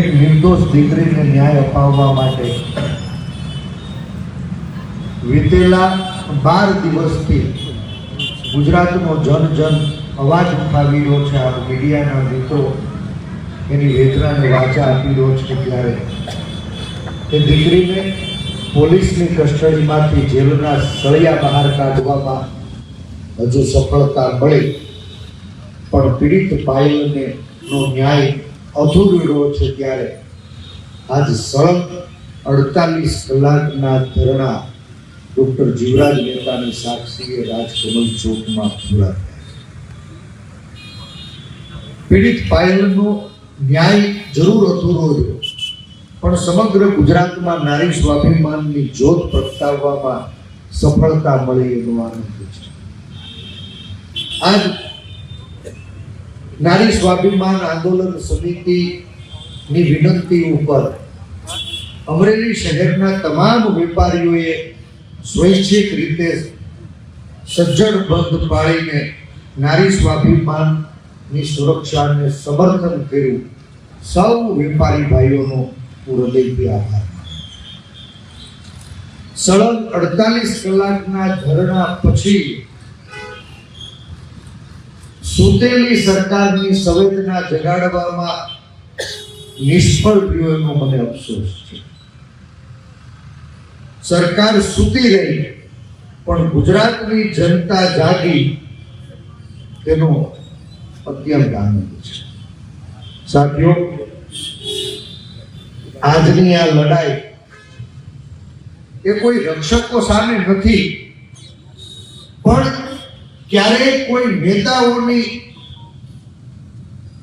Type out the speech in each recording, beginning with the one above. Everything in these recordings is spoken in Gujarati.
નિર્દોષ દીકરીને ન્યાય અપાવવા માટે વીતેલા બાર દિવસથી ગુજરાતનો જન જન અવાજ ઉઠાવી રહ્યો છે. આ મીડિયાના મિત્રો એની વેદનાને વાચા આપી રહ્યો છે ત્યારે. એ દીકરીને પોલીસની કસ્ટડીમાંથી જેલના સળિયા બહાર કાઢવામાં હજુ સફળતા મળી. પણ પીડિત પાયલને નો ન્યાય અધૂરો રહ્યો છે ત્યારે. આજ સળંગ અડતાલીસ કલાકના ધરણા ડોક્ટર જીવરાજ મહેતાની સાક્ષીએ રાજકમલ ચોકમાં પૂરા પીડિત પાયલનો ન્યાય જરૂર અધૂરો રહ્યો પણ સમગ્ર ગુજરાતમાં નારી સ્વાભિમાનની જોત પ્રગટાવવામાં સફળતા મળી એનો આનંદ છે. આજ નારી સ્વાભિમાન આંદોલન સમિતિની વિનંતી ઉપર અમરેલી શહેરના તમામ વેપારીઓએ સ્વૈચ્છિક રીતે સજ્જડ બંધ પાળીને નારી સ્વાભિમાનની સુરક્ષાને સમર્થન કર્યું. સૌ વેપારી ભાઈઓનો હું હૃદયથી આભાર સળંગ અડતાલીસ કલાકના ધરણા પછી સુતેલી સરકારની સંવેદના જગાડવામાં નિષ્ફળ રહ્યો એનો મને અફસોસ છે. સરકાર સૂતી રહી, પણ ગુજરાતની જનતા જાગી તેનો અત્યંત આનંદ છે. સાથીઓ, આજની આ લડાઈ એ કોઈ રક્ષકો સામે નથી, પણ ક્યારેય કોઈ નેતાઓની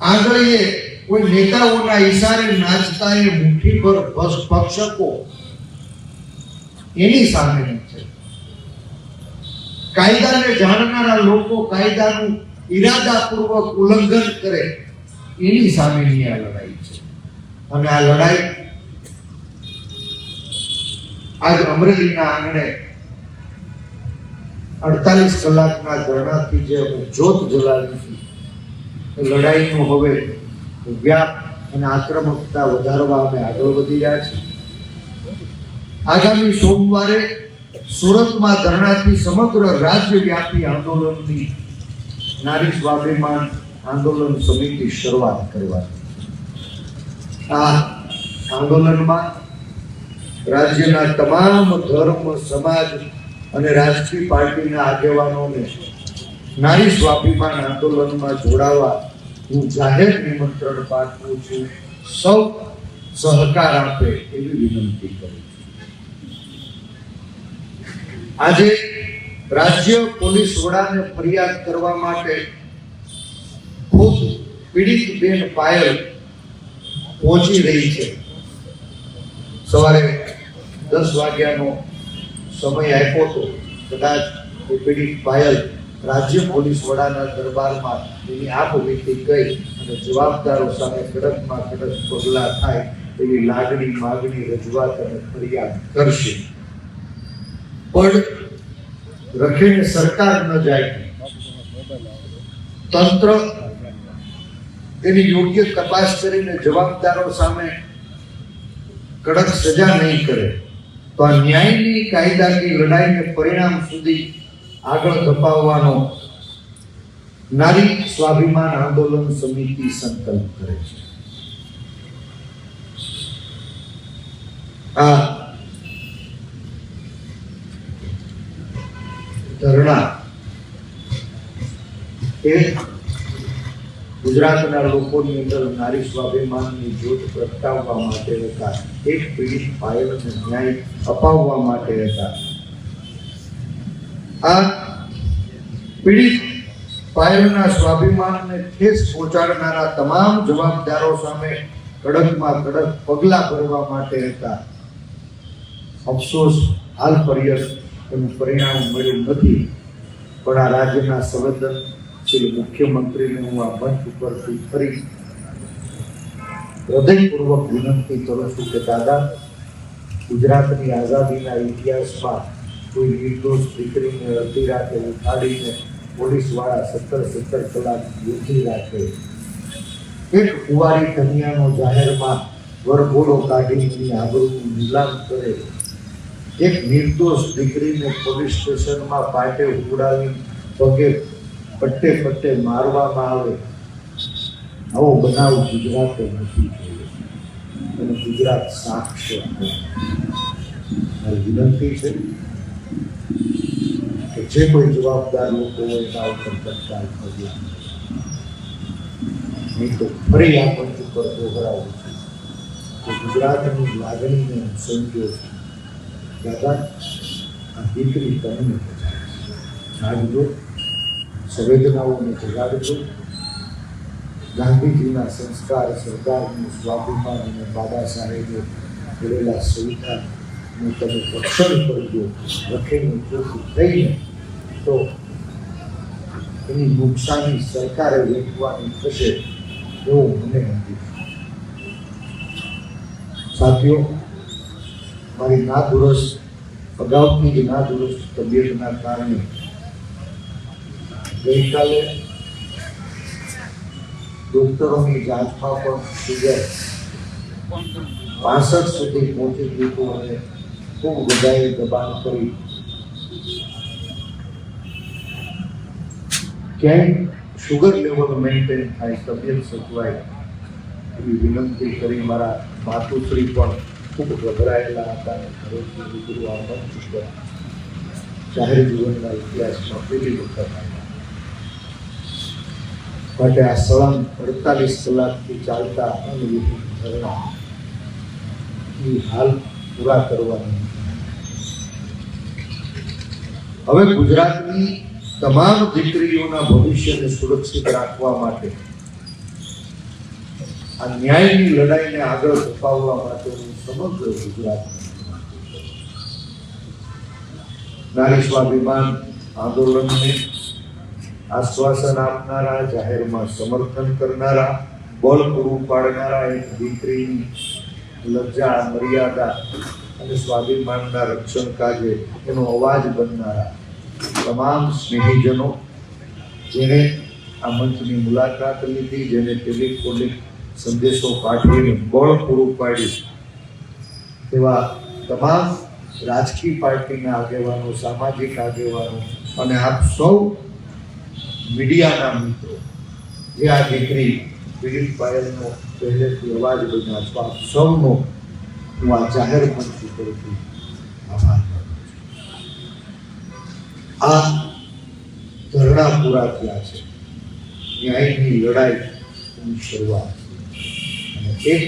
આંગળીએ કોઈ નેતાઓના ઈશારે નાચતા એ મુઠ્ઠી પર ભક્ષકો એની સામે છે. કાયદાને જાણનારા લોકો કાયદાનું ઈરાદાપૂર્વક ઉલ્લંઘન કરે એની સામેની આ લડાઈ છે. અને આ લડાઈ આજ અમરેલીના આંગણે અડતાલીસ કલાકના ધરણાથી જે અમે જોત જલાવી લડાઈનો હવે વ્યાપ અને આક્રમકતા વધારવા અમે આગળ વધી રહ્યા છીએ. આગામી સોમવારે સુરતમાં ધરણાથી સમગ્ર રાજ્યવ્યાપી આંદોલનની નારી સ્વાભિમાન આંદોલન સમિતિ શરૂઆત કરવાની આ આંદોલનમાં રાજ્યના તમામ ધર્મ, સમાજ અને રાજકીય પાર્ટીના આગેવાનોને નારી સ્વાભિમાન આંદોલનમાં જોડાવા હું જાહેર નિમંત્રણ પાઠવું છું. સૌ સહકાર આપે એવી વિનંતી કરું આજે રાજ્ય પોલીસ વડાને ફરિયાદ કરવા માટે ખૂબ પીડિત બેન પાયલ પહોંચી રહી છે. સવારે દસ વાગ્યાનો સમય આપ્યો હતો કદાચ પીડિત પાયલ રાજ્ય પોલીસ વડાના દરબારમાં એની આંખ વીતી ગઈ અને જવાબદારો સામે કડકમાં કડક પગલાં થાય એવી લાગણી માગણી રજૂઆત અને ફરિયાદ કરશે. પણ રખીને સરકાર ન જાય. તંત્ર એની યોગ્ય તપાસ કરીને જવાબદારો સામે કડક સજા નહીં કરે. તો આ ન્યાયની કાયદાની લડાઈને પરિણામ સુધી આગળ ધપાવવાનો નારી સ્વાભિમાન આંદોલન સમિતિ સંકલ્પ કરે છે. આ ધરણા એ ગુજરાતના લોકોની અંદર નારી સ્વાભિમાનની જ્યોત પ્રગટાવવા માટે હતા. એક પીડિત પાયલને ન્યાય અપાવવા માટે હતા. આ પીડિત પાયલના સ્વાભિમાનને ઠેસ પહોંચાડનારા તમામ જવાબદારો સામે કડકમાં કડક પગલાં ભરવા માટે હતા. અફસોસ, હાલ પર્યસ એનું પરિણામ મળ્યું નથી. પણ આ રાજ્યના સંવેદનશીલ મુખ્યમંત્રીને હું આ મંચ ઉપરથી ફરી હૃદયપૂર્વક વિનંતી કરું છું કે દાદા, ગુજરાતની આઝાદીના ઇતિહાસમાં કોઈ નિર્દોષ દીકરીને અડધી રાતે ઉઠાડીને પોલીસવાળા સત્તર સત્તર કલાક યુદ્ધી રાખે. એક કુવારી કન્યાનો જાહેરમાં વરઘોડો કાઢીની આગળનું નીલામ કરે. એક નિર્દોષ દીકરીને પોલીસ સ્ટેશનમાં પાટે ઉડાવી પગે પટ્ટે પટ્ટે મારવામાં આવે. આવો બનાવ ગુજરાતે નથી જોયો અને ગુજરાત છે. મારી વિનંતી છે કે જે કોઈ જવાબદાર લોકો હોય એના ઉપર તત્કાલ પગલાં નહીં તો ફરી આ મંચ ઉપર દોહરાવું છું કે ગુજરાતની લાગણીને હું સમજ્યો છું દાદા, આ દીકરી તમને જાગજો સંવેદનાઓને જગાડજો. ગાંધીજીના સંસ્કાર, સરદારનું સ્વાભિમાન અને બાબા સાહેબે કરેલા સુવિધાનું તમે રક્ષણ કરજો રખેલું ચોખ્ખું થઈને તો એની નુકસાની સરકારે વેઠવાની થશે એવું મને નથી. સાથીઓ, મારી નાદુરસ્ત, અગાઉથી જ નાદુરસ્ત તબિયતના કારણે ગઈકાલે ડોક્ટરોની જાંચમાં પણ સુગર પાસઠ સુધી પહોંચી ગયું અને ખૂબ વધારે દબાણ કરી. ક્યાંય શુગર લેવલ મેન્ટેન થાય, તબિયત સચવાય એવી વિનંતી કરી મારા માતુશ્રી પણ ખૂબ ગભરાયેલા હતા અને ઘરેથી ઉપર જાહેર જીવનના ઇતિહાસમાં પહેલી વખત આવ્યા માટે આ સળંગ અડતાલીસ કલાકથી ચાલતા અનવિહિત ધરણા એ હાલ પૂરા કરવાની. હવે ગુજરાતની તમામ દીકરીઓના ભવિષ્યને સુરક્ષિત રાખવા માટે, આ ન્યાયની લડાઈને આગળ ધપાવવા માટેનું સમગ્ર ગુજરાત નારી સ્વાભિમાન આંદોલનને આશ્વાસન આપનારા, જાહેરમાં સમર્થન કરનારા, બળ પૂરું પાડનારા એક દીકરીની લજ્જા, મર્યાદા અને સ્વાભિમાનના રક્ષણ કાજે એનો અવાજ બનનારા તમામ સ્નેહીજનો જેણે આ મંચની મુલાકાત લીધી, જેને ટેલિફોનિક સંદેશો પાઠવીને બળ પૂરું પાડ્યું. તેવા તમામ રાજકીય પાર્ટીના આગેવાનો, સામાજિક આગેવાનો અને આપ સૌ મીડિયાના મિત્રો, જે આ દીકરી પીડિત પાયલનો પહેલેથી અવાજ બન્યા છો સૌનો હું આ જાહેર મંચ ઉપરથી આભાર આ ધરણા પૂરા થયા છે. ન્યાયની લડાઈ શરૂઆત અને એક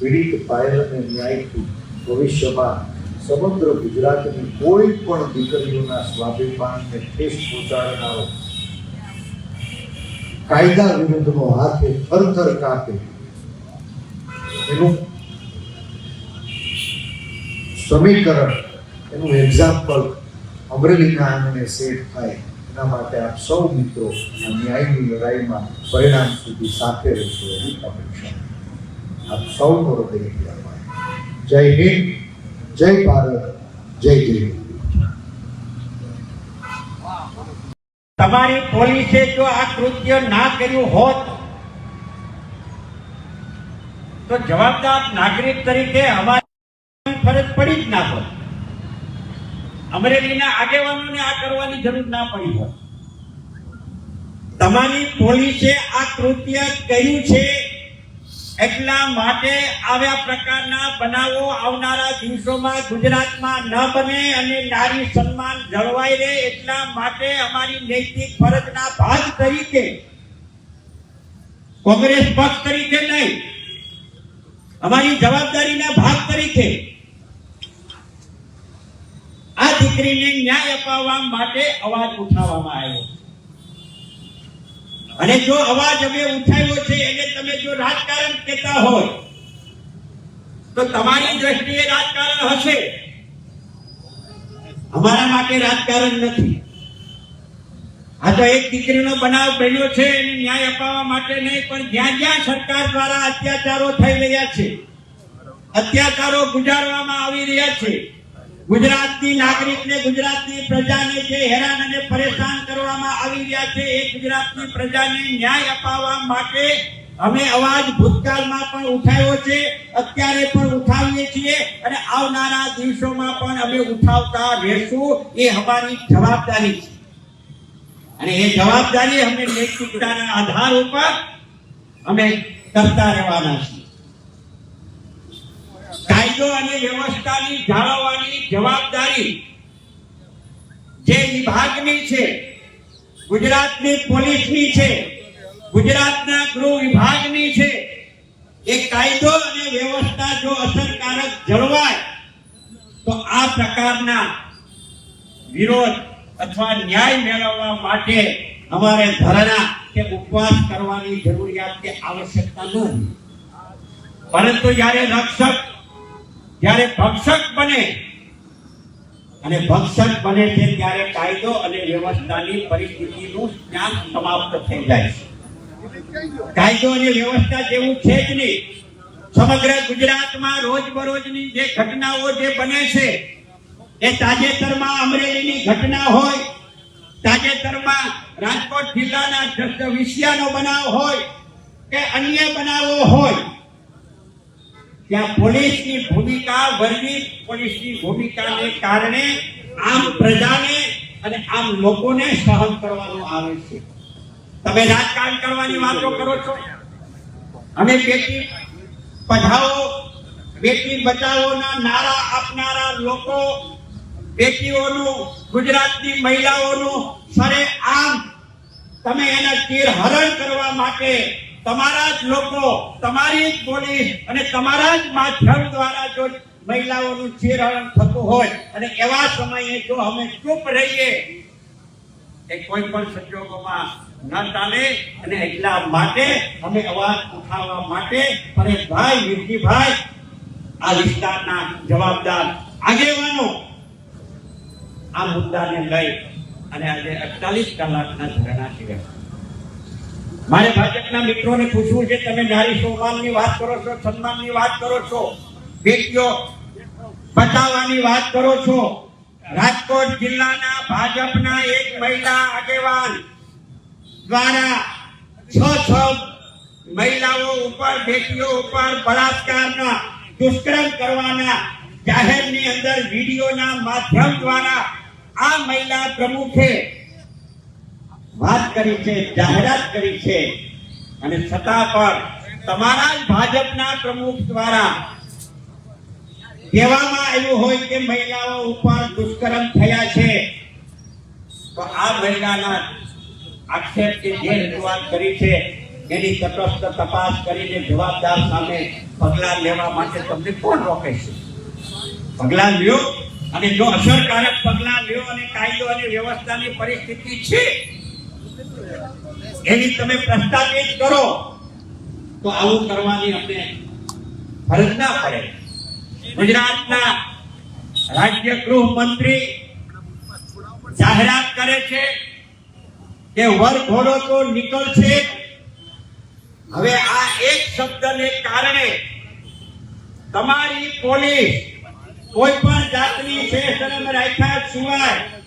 પીડિત પાયલને ન્યાયથી ભવિષ્યમાં સમગ્ર ગુજરાતની કોઈ પણ દીકરીઓના સ્વાભિમાનને ઠેસ પહોંચાડનારો કાયદા વિરુદ્ધનો હાથે થરથર કાપે. એનું સમીકરણ, એનું એક્ઝામ્પલ અમરેલીના આંગણે સેટ થાય. એના માટે આપ સૌ મિત્રો આ ન્યાયની લડાઈમાં પરિણામ સુધી સાથે રહેશો એવી અપેક્ષા. આપ સૌનો હૃદયથી જય હિન્દ, જય ભારત, જય જય હિન્દ તમારી પોલીસે જો આ કૃત્ય ના કર્યું હોત, તો જવાબદાર નાગરિક તરીકે અમારી ફરજ પડી જ ના હોત. અમરેલીના આગેવાનોને આ કરવાની જરૂર ના પડી હોત. તમારી પોલીસે આ કૃત્ય કર્યું છે એટલા માટે આવ્યા પ્રકારના બનાવો આવનારા દિવસોમાં ગુજરાતમાં ન બને અને નારી સન્માન જળવાઈ રહે એટલા માટે અમારી નૈતિક ફરજના ભાગ તરીકે કોંગ્રેસ પક્ષ તરીકે નહીં, અમારી જવાબદારીના ભાગ તરીકે આ દીકરીને ન્યાય અપાવવા માટે અવાજ ઉઠાવવામાં આવ્યો. અને જો અવાજ અમે ઉઠાવ્યો છે, એને તમે જો રાજકારણ કહેતા હોય, તો તમારી દ્રષ્ટિએ રાજકારણ હશે? અમારા માટે રાજકારણ નથી. આ તો એક દીકરીનો બનાવ બન્યો છે, એને ન્યાય અપાવવા માટે નહીં, પણ જ્યાં જ્યાં સરકાર દ્વારા અત્યાચારો થઈ રહ્યા છે, અત્યાચારો ગુજારવામાં આવી રહ્યા છે ગુજરાતની નાગરિકને ગુજરાતની પ્રજાને જે હેરાન અને પરેશાન કરવામાં આવી રહ્યા છે, એ ગુજરાતની પ્રજાને ન્યાય અપાવવા માટે અમે અવાજ ભૂતકાળમાં પણ ઉઠાવ્યો છે, અત્યારે પણ ઉઠાવીએ છીએ અને આવનારા દિવસોમાં પણ અમે ઉઠાવતા રહેશું, એ અમારી જવાબદારી છે. અને એ જવાબદારી અમે નૈતિકતાના આધાર ઉપર અમે કરતા રહેવાના છીએ. કાયદો અને વ્યવસ્થાની જાળવવાની જવાબદારી જે વિભાગની છે, ગુજરાતની પોલીસની છે, ગુજરાતના ગૃહ વિભાગની છે, એ કાયદો અને વ્યવસ્થા જો અસરકારક જળવાય, તો આ પ્રકારના વિરોધ અથવા ન્યાય મેળવવા માટે અમારે ધરણા કે ઉપવાસ કરવાની જરૂરિયાત કે આવશ્યકતા નથી પરંતુ જ્યારે રક્ષક જ્યારે ભક્ષક બને, અને ભક્ષક બને છે ત્યારે કાયદો અને વ્યવસ્થાની પરિસ્થિતિનું જ્ઞાન સમાપ્ત થઈ જાય છે. કાયદો અને વ્યવસ્થા જેવું છે જ નહીં. સમગ્ર ગુજરાતમાં રોજબરોજની જે ઘટનાઓ જે બને છે, એ તાજેતરમાં અમરેલીની ઘટના હોય, તાજેતરમાં રાજકોટ જિલ્લાના વિષયાનો બનાવ હોય, કે અન્ય બનાવો હોય ત્યાં પોલીસની ભૂમિકા વર્ગી પોલીસની ભૂમિકાને કારણે આમ પ્રજાને અને આમ લોકોને સહન કરવાનું આવે છે. તમે રાજકારણ કરવાની વાતો કરો છો? અને બેટી પઢાઓ, બેટી બચાવોના નારા આપનારા લોકો, બેટીઓનું, ગુજરાતની મહિલાઓનું સરે આમ તમે એના ચીરહરણ કરવા માટે તમારા જ લોકો, તમારી જ બોલી અને તમારા જ માધ્યમ દ્વારા જો મહિલાઓનું ચીરહરણ થતું હોય અને એવા સમયે જો અમે ચૂપ રહીએ, એ કોઈ પણ સંજોગોમાં ન ચાલે અને એટલા માટે અમે અવાજ ઉઠાવવા માટે પરેશભાઈ વિરજીભાઈ, આ વિસ્તારના જવાબદાર આગેવાનો આ મુદ્દાને લઈ અને આજે અડતાલીસ કલાકના ધરણા છે મારે ભાજપના મિત્રોને પૂછવું છે, તમે નારી સન્માનની વાત કરો છો, સન્માનની વાત કરો છો, બેટીઓ બચાવવાની વાત કરો છો, રાજકોટ જિલ્લાના ભાજપના એક મહિલા આગેવાન દ્વારા છ છ મહિલાઓ ઉપર, બેટીઓ ઉપર બળાત્કારના દુષ્કર્મ કરવાના જાહેરની અંદર વિડીયોના માધ્યમ દ્વારા આ મહિલા પ્રમુખે વાત કરી છે, જાહેરાત કરી છે. અને છતાં પણ તમારા ભાજપના પ્રમુખ દ્વારા કહેવામાં આવ્યું હોય કે મહિલાઓ ઉપર દુષ્કર્મ થયા છે, તો આ મહિલાના આક્ષેપ કે જે રજૂઆત કરી છે, એની તટસ્થ તપાસ કરીને જવાબદાર સામે પગલાં લેવા માટે તમને કોણ રોકે છે? પગલાં લ્યો, અને જો અસરકારક પગલાં લ્યો અને કાયદો અને વ્યવસ્થાની પરિસ્થિતિ છે એની તમે પ્રસ્થાપિત કરો, તો આવું કરવાની અમને ફરજ ના પડે. ગુજરાતના રાજ્ય ગૃહ મંત્રી જાહેરાત કરે છે કે વર ઘોડો તો નીકળશે હવે આ એક શબ્દને કારણે તમારી પોલીસ કોઈ પણ જાતની શરમ રાખ્યા સિવાય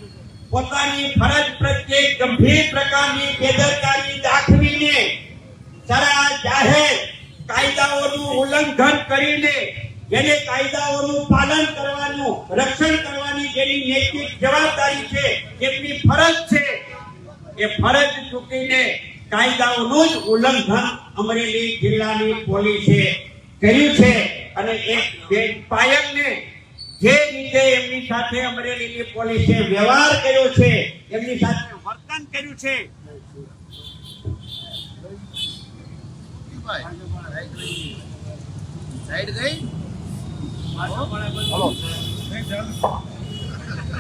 પોતાની ફરજ પ્રત્યે ગંભીર પ્રકારની બેદરકારી દાખવીને સરા જાહેર કાયદાઓનું ઉલ્લંઘન કરીને જેને કાયદાઓનું પાલન કરવાનું, રક્ષણ કરવાની જેની નૈતિક જવાબદારી છે, જેમની ફરજ છે, એ ફરજ ચૂકીને કાયદાઓનું જ ઉલ્લંઘન અમરેલી જિલ્લાની પોલીસે કર્યું છે અને એક પાયલને જે રીતે એમની સાથે અમરેલીની પોલીસે વ્યવહાર કર્યો છે, એમની સાથે વર્તન કર્યું છે.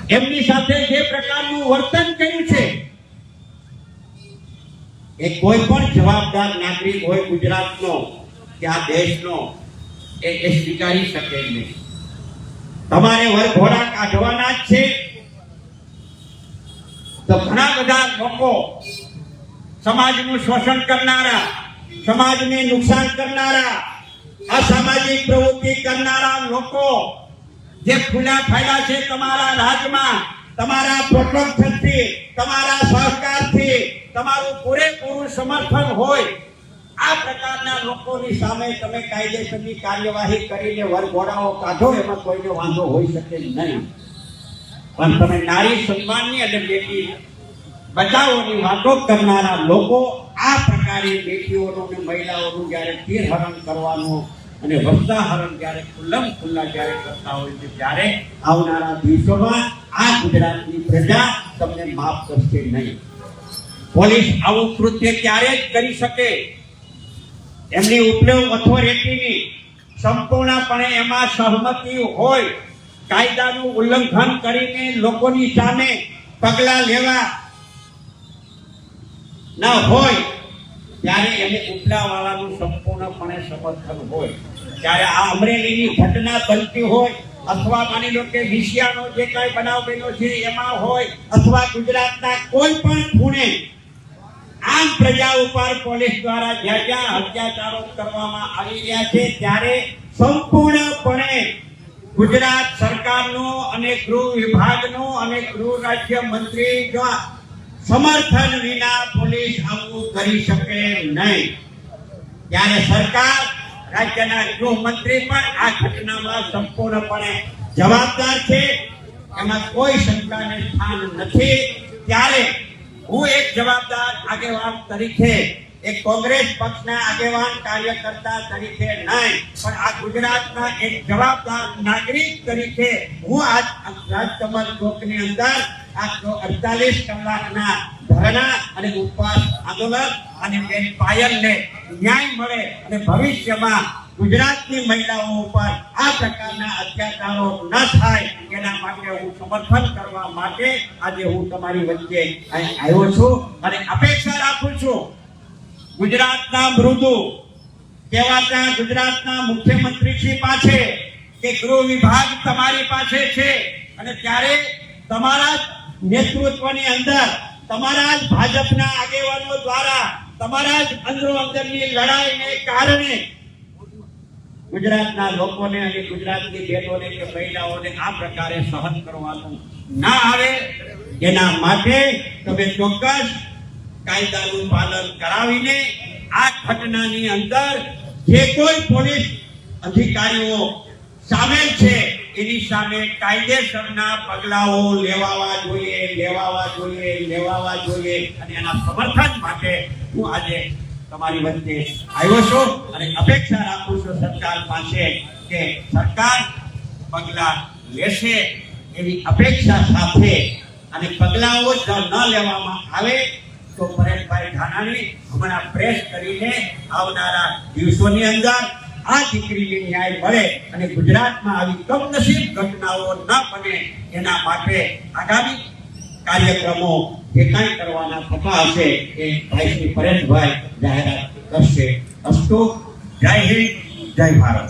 એમની સાથે જે પ્રકારનું વર્તન કર્યું છે, એ કોઈ પણ જવાબદાર નાગરિક હોય ગુજરાતનો કે આ દેશનો, એ સ્વીકારી શકે નહીં. તમારે વરઘોડા કાઢવાના જ છે. તો ઘણા બધા લોકો સમાજનું શોષણ કરનારા, સમાજને નુકસાન કરનારા, અસામાજિક પ્રવૃત્તિ કરનારા લોકો જે ખુલ્લા ફાયદા છે તમારા રાજમાં, તમારા પ્રોટેક્શનથી તમારા સહકારથી, તમારું પૂરેપૂરું સમર્થન હોય આ પ્રકારના લોકોની સામે તમે કાયદેસરની કાર્યવાહી કરીને વરઘોડાઓ કાઢો, એમાં કોઈને વાંધો હોઈ શકે નહીં. પણ તમે નારી સન્માનની અને બેટી બચાવોની વાતો કરનારા લોકો આ પ્રકારે બેટીઓનું અને મહિલાઓનું જ્યારે તીરહરણ કરવાનું અને વસ્ત્રાહરણ જ્યારે ખુલ્લમ ખુલ્લા જ્યારે કરતા હોય છે, ત્યારે આવનારા દિવસોમાં આ ગુજરાતની પ્રજા તમને માફ કરશે નહીં. પોલીસ આવું કૃત્ય ક્યારે જ કરી શકે? એમની ઉપલેવ ઓથોરિટીની સંપૂર્ણપણે એમાં સહમતિ હોય, કાયદાનું ઉલ્લંઘન કરીને લોકોની સામે પગલાં લેવા ના હોય, ત્યારે એને ઉપલાવાળાનું સંપૂર્ણપણે સમર્થન હોય. ત્યારે આ અમરેલીની ઘટના બનતી હોય, અથવા માની લો કે વિષયાનો જે કાંઈ બનાવ બન્યો છે, એમાં હોય, અથવા ગુજરાતના કોઈ પણ ખૂણે આમ પ્રજા ઉપર પોલીસ દ્વારા જ્યાં જ્યાં અત્યાચારો કરવામાં આવી રહ્યા છે, ત્યારે સંપૂર્ણપણે ગુજરાત સરકારનો અને ગૃહ વિભાગનો અને ગૃહ રાજ્ય મંત્રી સમર્થન વિના પોલીસ આવું કરી શકે નહીં. ત્યારે સરકાર, રાજ્યના ગૃહમંત્રી પણ આ ઘટનામાં સંપૂર્ણપણે જવાબદાર છે. એમાં કોઈ શંકાને સ્થાન નથી. ત્યારે હું એક જવાબદાર આગેવાન તરીકે, એક કોંગ્રેસ પક્ષના આગેવાન કાર્યકર્તા તરીકે નહીં, પણ આ ગુજરાતના એક જવાબદાર નાગરિક તરીકે હું આજ રાજકમલ ચોકની અંદર આ અડતાલીસ કલાકના ધરણા અને ઉપવાસ આંદોલન અને બેન પાયલને ન્યાય મળે અને ભવિષ્યમાં ગુજરાતની મહિલાઓ ઉપર આ પ્રકારના અત્યાચારો ન થાય, એના માટે હું સમર્થન કરવા માટે આજે હું તમારી વચ્ચે આવ્યો છું અને અપેક્ષા રાખું છું, ગુજરાતના મૃદુ કહેવાતા ગુજરાતના મુખ્યમંત્રી પાસે કે ગૃહ વિભાગ તમારી પાસે છે અને ત્યારે તમારા નેતૃત્વની અંદર, તમારા જ ભાજપના આગેવાનો દ્વારા, તમારા જ અંદરો અંદરની લડાઈને કારણે ગુજરાતના લોકોને અને ગુજરાતની બહેનોને કે મહિલાઓને આ પ્રકારે સહન કરવાનું ના આવે, એના માટે તમે ચોક્કસ કાયદાનું પાલન કરાવીને આ ઘટનાની અંદર જે કોઈ પોલીસ અધિકારીઓ સામેલ છે, એની સામે કાયદેસરના પગલાઓ લેવાવા જોઈએ લેવાવા જોઈએ લેવાવા જોઈએ અને એના સમર્થન માટે હું આજે તમારી વચ્ચે આવ્યો છું અને અપેક્ષા રાખું છું સરકાર પાસે કે સરકાર પગલા લેશે એવી અપેક્ષા સાથે અને પગલાઓ જો ન લેવામાં આવે તો પરેશભાઈ ધાનાણી હમણાં પ્રેસ કરીને આવનારા દિવસોની અંદર આ દીકરીને ન્યાય મળે અને ગુજરાતમાં આવી કમનસીબ ઘટનાઓ ન બને એના માટે આગામી કાર્યક્રમો જે કાંઈ કરવાના થતા હશે એ ભાઈ શ્રી પરેશભાઈ જાહેરાત કરશે. અસ્તુ, જય હિન્દ, જય ભારત.